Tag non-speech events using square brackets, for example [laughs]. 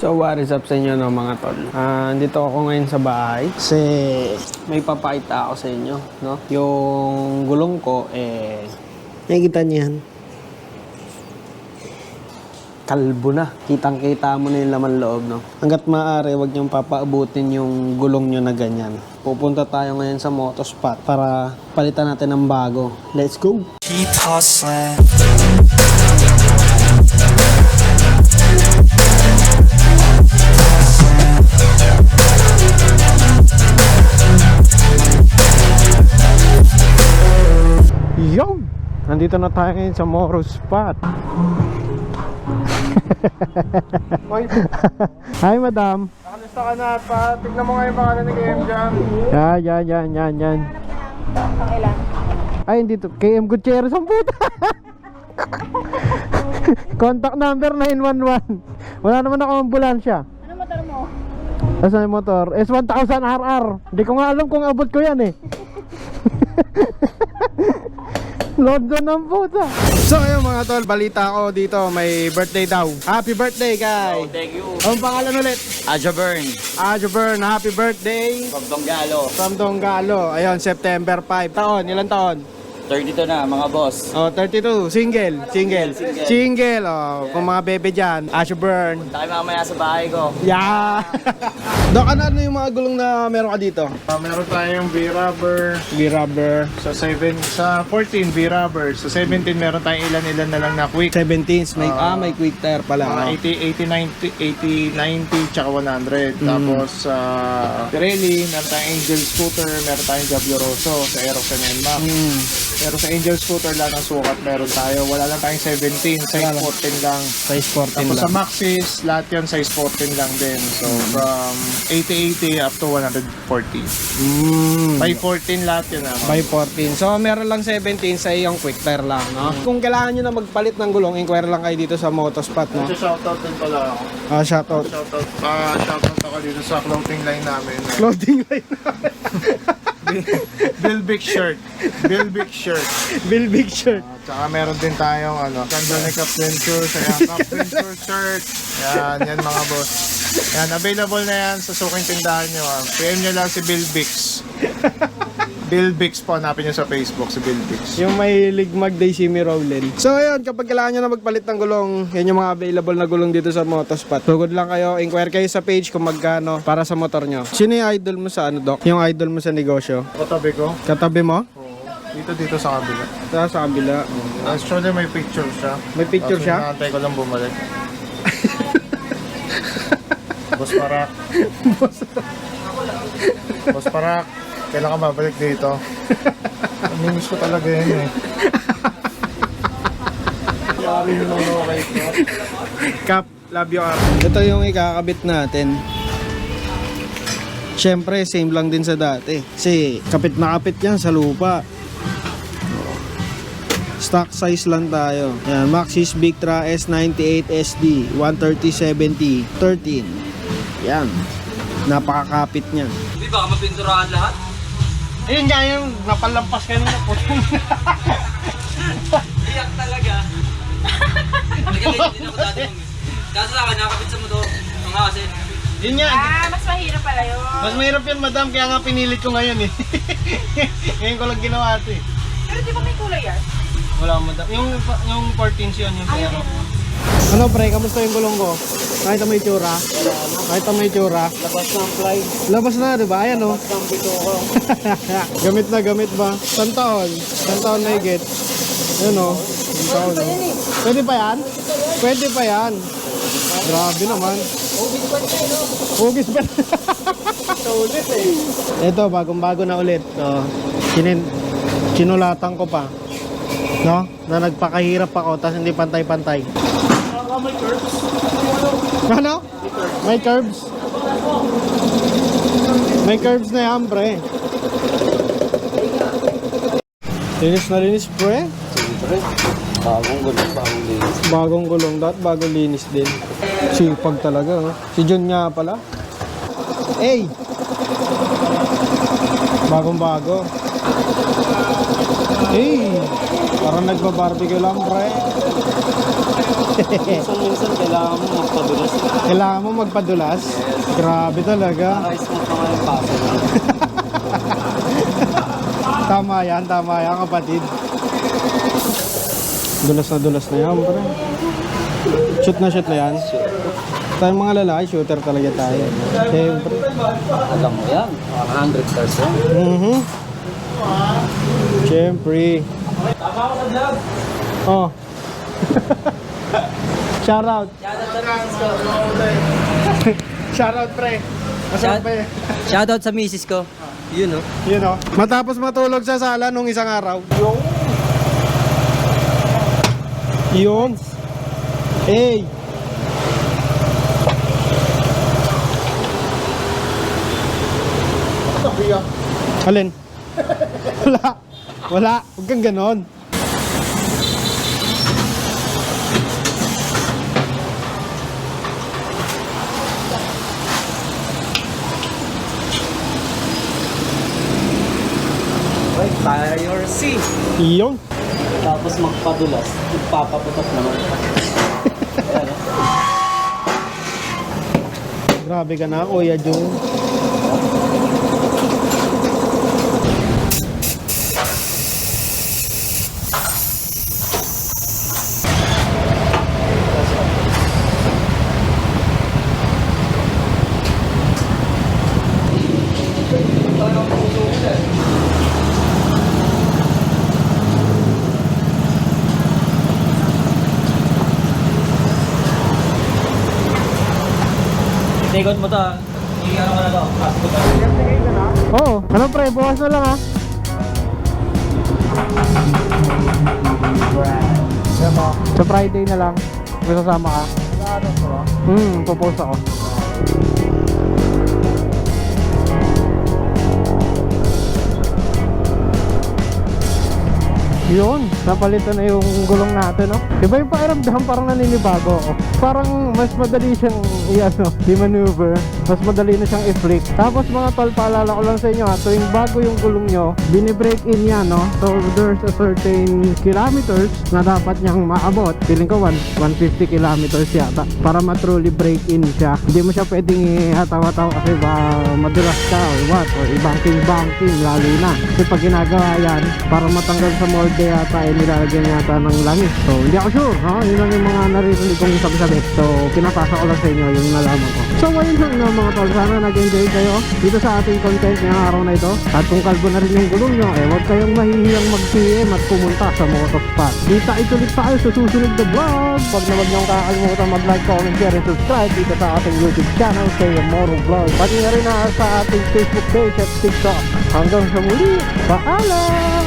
So what is up sa inyo no mga tol? Ah, dito ako ngayon sa bahay kasi may papakita ako sa inyo, no? Yung gulong ko eh nakikita niyo yan. Kalbo na. Kitang-kita mo na yung laman loob, no? Hanggat maaari, wag niyong papaabutin yung gulong niyo na ganyan. Pupunta tayo ngayon sa motospot para palitan natin ng bago. Let's go! keep hustling. Nandito na tayo ngayon sa Moro Spot. [laughs] Hi, madam. Nakalista ka na at pa, tignan mo nga yung pangalan ni KM dyan. Yan, yan, yan, yan, yan. Ay, hindi to. KM Gutierrez ang puta. [laughs] Contact number 911. Wala naman ako ambulansya. Ano motor mo? Asan yung motor? S1000 RR. Hindi ko nga alam kung abot ko yan eh. [laughs] London ang puta. So ayun mga tol, balita ko dito, may birthday daw. Happy birthday, guys! Oh, thank you. Ang pangalan ulit? Aja Burn, Ajo Bern, happy birthday! from Donggalo. From Donggalo. Ayun, September 5. Taon, ilan taon? 32 na, mga boss. Oh, 32. Single. Single. Single. Single. Oh, kung mga bebe dyan. Ajo Bern. Tayo mamaya sa bahay ko. Yeah! [laughs] Dok, ano, ano yung mga gulong na meron ka dito? Uh, meron tayong V-rubber B-rubber. sa 7, sa 14 V-rubber. Sa 17 meron tayong ilan-ilan na lang na quick. 17s. May, ah, may quick tire pala. Mga oh. 80, 80, 90, 80, 90, tsaka 100. Tapos sa Pirelli, meron tayong Angel Scooter, meron tayong Diablo Rosso sa Aerox and NMAX. Mm. Pero sa Angel Scooter lang ang sukat meron tayo. Wala lang taying 17, size Wala lang. 14 lang. Size 14 Tapos sa lang. Maxis, lahat yan size 14 lang din. So from 80-80 up to 140. Mm. By 14 lahat yun ah. By 14. So, meron lang 17 sa iyong quick tire lang, no? Kung kailangan nyo na magpalit ng gulong, inquire lang kayo dito sa Motospot, no? Shoutout din pala ako. Ah, shoutout. Shoutout, ah shoutout ako dito sa clothing line namin. Clothing line Bill [laughs] Big Shirt. Bill Big Shirt. Bill Big Shirt. At saka meron din tayong ano, Candle Cup Venture, kaya Cup Venture shirt. Yan, yan mga boss. Yan, available na yan sa suking tindahan nyo. Ah. PM nyo lang si Bill Bix. Bill Bix po, hanapin nyo sa Facebook, si Bill Bix. Yung may ligmag day si Mi Rowland. So ayun, kapag kailangan nyo na magpalit ng gulong, yan yung mga available na gulong dito sa Motospot. Tugod lang kayo, inquire kayo sa page kung magkano para sa motor nyo. Sino yung idol mo sa ano, Doc? Yung idol mo sa negosyo? Katabi ko. Katabi mo? Oo. Dito, dito sa kabila. Sa, sa kabila. Actually, may picture siya. May picture Kaso siya? inaantay ko lang bumalik. [laughs] Boss Parak. Boss Parak. Kailan ka babalik dito? Namimiss ko talaga yun eh. Yari mo ako Cap. Love you, Cap. Ito yung ikakabit natin. Siyempre, same lang din sa dati. Kasi kapit na kapit yan sa lupa. Stock size lang tayo. Yan, Maxis Victra S98 SD 13070 13. Yan. Napakakapit niya. Hindi baka mapinturahan lahat? Ayun nga yung napalampas kanina po. Iyak talaga. Nagalit din ako dati mong Kaso sa akin, nakakapit sa motor. Ang kasi. Yun nga. Ah, mas mahirap pala yun. Mas mahirap yan, madam. Kaya nga pinilit ko ngayon eh. [laughs] ngayon ko lang ginawa ito eh. Pero di ba may kulay yan? Wala madam. Yung, yung 14 yun, yung Ayaw pero. Mo. Ano pre, kamusta yung gulong ko? Kahit may tsura. Kahit may tsura. Labas ng fly. Labas na, di ba? Ayan oh. Bito ko. [laughs] gamit na, gamit ba? San taon? San taon na higit? Ayan oh. San taon oh. Pwede pa yan? Pwede pa yan. Grabe naman. Hugis ba? Ulit eh. Ito, bagong-bago na ulit. So, sinin sinulatan ko pa. No? Na nagpakahirap ako, tapos hindi pantay-pantay. May curves. Ano? May curves. May curves na yan, pre. Linis na linis, pre. Bagong gulong, bagong linis. Bagong gulong dot, bagong linis din. Sipag talaga, oh. Si John nga pala. Hey! Bagong bago. Hey! Parang nagba-barbecue lang, pre. Minsan-minsan kailangan mo magpadulas. Kailangan mo magpadulas? Grabe talaga. Naka-smooth naman yung paso. [laughs] Tama yan, tama yan kapatid. Dulas na dulas na yan, pre. Shoot na shoot na yan. Tayong mga lalaki, shooter talaga tayo. Siyempre. Alam mo yan, 100%. Mhm. Siyempre. Tama ako sa vlog. Oh. [laughs] Shout out. Shout out, pre. Masarap Shout- pa eh. Shoutout sa misis ko. Yun oh. Yun o. Matapos matulog sa sala nung isang araw. Yung. Yun. Hey. Alin? [laughs] Wala. Wala. Huwag kang ganon. Wait, fire C. Yun. Tapos magpadulas, magpapaputok naman. Ayan. [laughs] Grabe ka na, Kuya Jung. Take out mo to ah. I-ano ko na to. Pasok ko to. Oo. Oh, ano pre, bukas na lang ha. Sa Friday na lang. May sasama ka. Hmm, popost ako. Yun, napalitan na yung gulong natin, no? Iba yung pakiramdam, parang naninibago. Parang mas madali siyang, i-ano, i-maneuver. Mas madali na siyang i-flick. Tapos mga tol, paalala ko lang sa inyo ha, tuwing bago yung gulong nyo, bini-break in yan, no? So there's a certain kilometers na dapat niyang maabot. Feeling ko 1, 150 kilometers yata. Para ma-truly break in siya. Hindi mo siya pwedeng ihataw-taw kasi ba madulas ka or what, or i-banking-banking lalo na. Kasi pag ginagawa yan, para matanggal sa molde yata, eh nilalagyan yata ng langis. So hindi ako sure, ha? Yun lang yung mga naririnig kong sabi-sabi. So pinapasa ko lang sa inyo yung nalaman ko. So ayun lang na mga tol, sana nag-enjoy kayo dito sa ating content ngayong araw na ito. At kung kalbo na rin yung gulong nyo, eh huwag kayong mahihiyang mag-PM at pumunta sa Motospot. Kita ituloy tayo sa susunod na vlog. Huwag na huwag niyong kakalimutan mag-like, comment, share, and subscribe dito sa ating YouTube channel kay Moro Vlog. Pati na rin na sa ating Facebook page at TikTok. Hanggang sa muli, paalam!